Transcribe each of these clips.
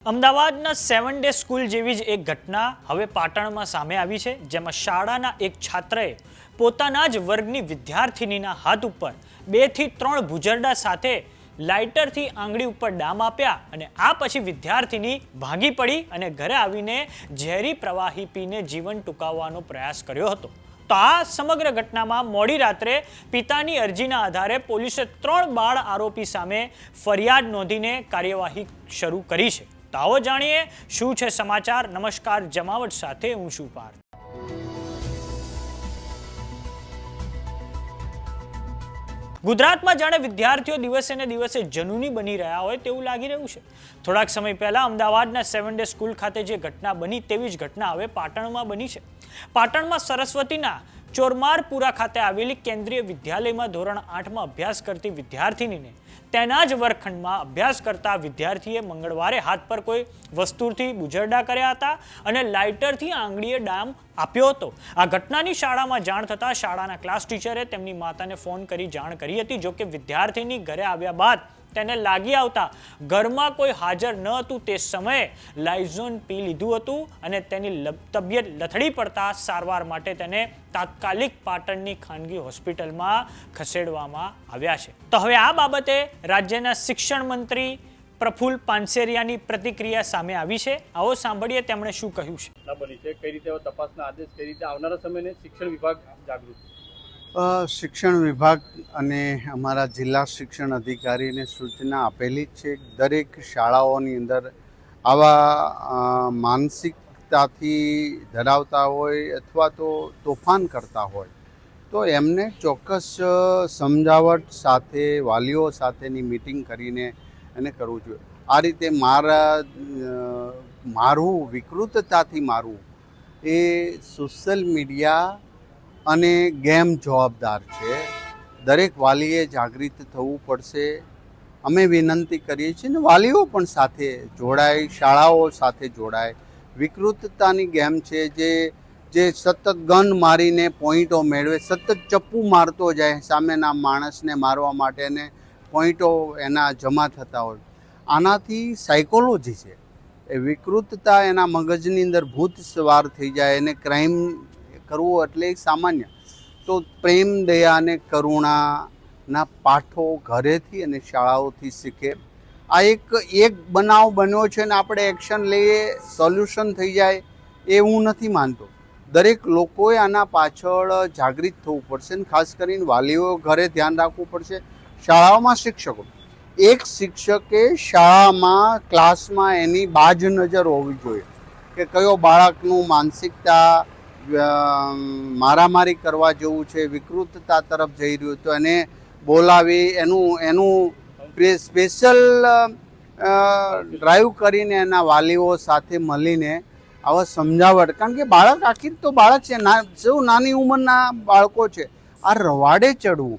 અમદાવાદના seven day school જેવી જ એક ઘટના હવે પાટણમાં સામે આવી છે, જેમાં શાળાના એક છાત્રએ પોતાના જ વર્ગની વિદ્યાર્થિનીના હાથ ઉપર બેથી ત્રણ ભૂજરડા સાથે લાઇટરથી આંગળી ઉપર ડામ આપ્યા અને આ પછી વિદ્યાર્થીની ભાગી પડી અને ઘરે આવીને ઝેરી પ્રવાહી પીને જીવન ટૂંકાવવાનો પ્રયાસ કર્યો હતો. તો આ સમગ્ર ઘટનામાં મોડી રાત્રે પિતાની અરજીના આધારે પોલીસે ત્રણ બાળ આરોપી સામે ફરિયાદ નોંધીને કાર્યવાહી શરૂ કરી છે. તો આવો જાણીએ. શું છે સમાચાર? નમસ્કાર, જમાવટ સાથે હું છું પાર્થ. ગુજરાતમાં જાણે વિદ્યાર્થીઓ દિવસે ને દિવસે જનૂની બની રહ્યા હોય તેવું લાગી રહ્યું છે. થોડાક સમય પહેલા અમદાવાદના સેવન ડે સ્કૂલ ખાતે જે ઘટના બની તેવી જ ઘટના હવે પાટણમાં બની છે. પાટણમાં સરસ્વતીના ચોરમારપુરા ખાતે આવેલી કેન્દ્રીય વિદ્યાલયમાં ધોરણ આઠમાં અભ્યાસ કરતી વિદ્યાર્થિનીને તેના જ વર્ગખંડમાં અભ્યાસ કરતા વિદ્યાર્થીએ મંગળવારે હાથ પર કોઈ વસ્તુથી બુજરડા કર્યા હતા અને લાઇટરથી આંગળીએ ડામ આપ્યો હતો. આ ઘટનાની શાળામાં જાણ થતાં શાળાના ક્લાસ ટીચરે તેમની માતાને ફોન કરી જાણ કરી હતી, જોકે વિદ્યાર્થીની ઘરે આવ્યા બાદ તેને લાગી આવતા ઘરમાં કોઈ હાજર ન હતું તે સમયે લાઇઝોન પી લીધું હતું અને તેની તબિયત લથડી પડતા સારવાર માટે તેને તાત્કાલિક પાટણની ખાનગી હોસ્પિટલમાં ખસેડવામાં આવ્યા છે. તો હવે આ બાબતે રાજ્યના શિક્ષણ મંત્રી પ્રફુલ પાનસેરિયાની પ્રતિક્રિયા સામે આવી છે. આવો સાંભળીએ તેમણે શું કહ્યું છે. બની છે, કઈ રીતે તપાસના આદેશ, કઈ રીતે આવનારા સમયને શિક્ષણ વિભાગ જાગૃત શિક્ષણ વિભાગ અને અમારા જિલ્લા શિક્ષણ અધિકારીને સૂચના આપેલી છે. દરેક શાળાઓની અંદર આવા માનસિકતાથી ધરાવતા હોય અથવા તો તોફાન કરતા હોય, તો એમને ચોક્કસ સમજાવટ સાથે, વાલીઓ સાથેની મિટિંગ કરીને એને કરવું જોઈએ. આ રીતે મારા મારવું વિકૃતતાથી મારવું એ સોશિયલ મીડિયા અને ગેમ જવાબદાર છે. દરેક વાલીએ જાગૃત થવું પડશે. અમે વિનંતી કરીએ છીએ ને વાલીઓ પણ સાથે જોડાય, શાળાઓ સાથે જોડાય. વિકૃતતાની ગેમ છે જે જે સતત ગન મારીને પોઈન્ટો મેળવે, સતત ચપ્પુ મારતો જાય સામેના માણસને મારવા માટેને પોઈન્ટો એના જમા થતા હોય. આનાથી સાયકોલોજી છે. એ વિકૃતતા એના મગજની અંદર ભૂત સવાર થઈ જાય એને ક્રાઇમ કરવું એટલે સામાન્ય. તો પ્રેમ, દયા અને કરુણાના પાઠો ઘરેથી અને શાળાઓથી શીખે. આ એક એક બનાવ બન્યો છે ને આપણે એક્શન લઈએ, સોલ્યુશન થઈ જાય એ હું નથી માનતો. દરેક લોકોએ આના પાછળ જાગૃત થવું પડશે ને ખાસ કરીને વાલીઓ ઘરે ધ્યાન રાખવું પડશે, શાળાઓમાં શિક્ષકો. એક શિક્ષકે શાળામાં, ક્લાસમાં એની બાજ નજર હોવી જોઈએ કે કયો બાળકનું માનસિકતા મારામારી કરવા જેવું છે, વિકૃતતા તરફ જઈ રહ્યું તો એને બોલાવી, એનું એનું સ્પેશિયલ ડ્રાઈવ કરીને એના વાલીઓ સાથે મળીને આવા સમજાવટ. કારણ કે બાળક આખી તો બાળક છે, ના સૌ નાની ઉંમરના બાળકો છે, આ રવાડે ચડવું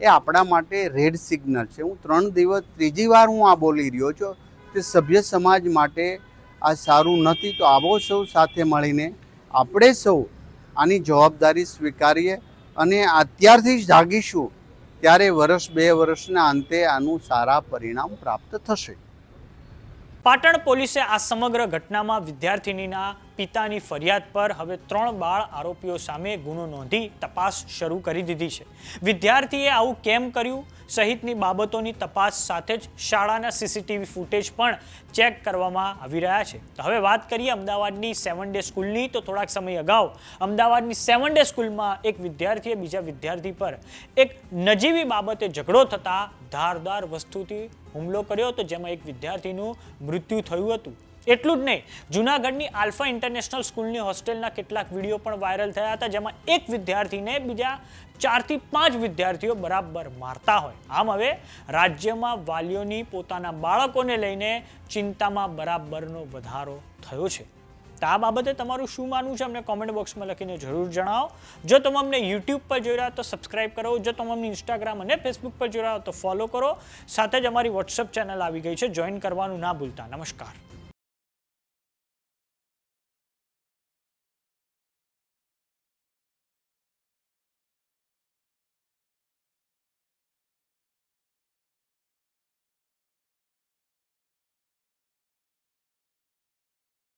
એ આપણા માટે રેડ સિગ્નલ છે. હું ત્રણ દિવસ, ત્રીજી વાર હું આ બોલી રહ્યો છું. તે સભ્ય સમાજ માટે આ સારું નથી. તો આવો સૌ સાથે મળીને આપણે સૌ આની જવાબદારી સ્વીકારીએ અને અત્યારથી જ જાગીશું ત્યારે વર્ષ બે વર્ષના અંતે આનું સારા પરિણામ પ્રાપ્ત થશે. પાટણ પોલીસે આ સમગ્ર ઘટનામાં વિદ્યાર્થિનીના પિતાની ફરિયાદ પર હવે ત્રણ બાળ આરોપીઓ સામે ગુનો નોંધી તપાસ શરૂ કરી દીધી છે. વિદ્યાર્થીએ આવું કેમ કર્યું? સહિતની બાબતોની તપાસ સાથે જ શાળાના સીસીટીવી ફૂટેજ પણ ચેક કરવામાં આવી રહ્યા છે. તો હવે વાત કરીએ અમદાવાદની સેવન ડે સ્કૂલની તો થોડાક સમય અગાઉ અમદાવાદની સેવન ડે સ્કૂલમાં એક વિદ્યાર્થીએ બીજા વિદ્યાર્થી પર એક નજીવી બાબતે ઝઘડો થતાં ધારદાર વસ્તુથી હુમલો કર્યો. હતો જેમાં એક વિદ્યાર્થીનું મૃત્યુ થયું હતું. એટલું જ નહીં. જૂનાગઢની આલ્ફા ઇન્ટરનેશનલ સ્કૂલની હોસ્ટેલના કેટલાક વીડિયો પણ વાયરલ થયા હતા, જેમાં એક વિદ્યાર્થીને બીજા ચારથી પાંચ વિદ્યાર્થીઓ બરાબર મારતા હોય. આમ હવે રાજ્યમાં વાલીઓની પોતાના બાળકોને લઈને ચિંતામાં બરાબરનો વધારો થયો છે. તો આ બાબતે તમારું શું માનવું છે? અમને કોમેન્ટ બોક્સમાં લખીને જરૂર જણાવો. જો તમે અમને યુટ્યુબ પર જોઈ રહ્યા તો સબસ્ક્રાઇબ કરો. જો તમે અમને ઇન્સ્ટાગ્રામ અને ફેસબુક પર જોઈ રહ્યા તો ફોલો કરો. સાથે જ અમારી વોટ્સઅપ ચેનલ આવી ગઈ છે. જોઈન કરવાનું ના ભૂલતા. નમસ્કાર.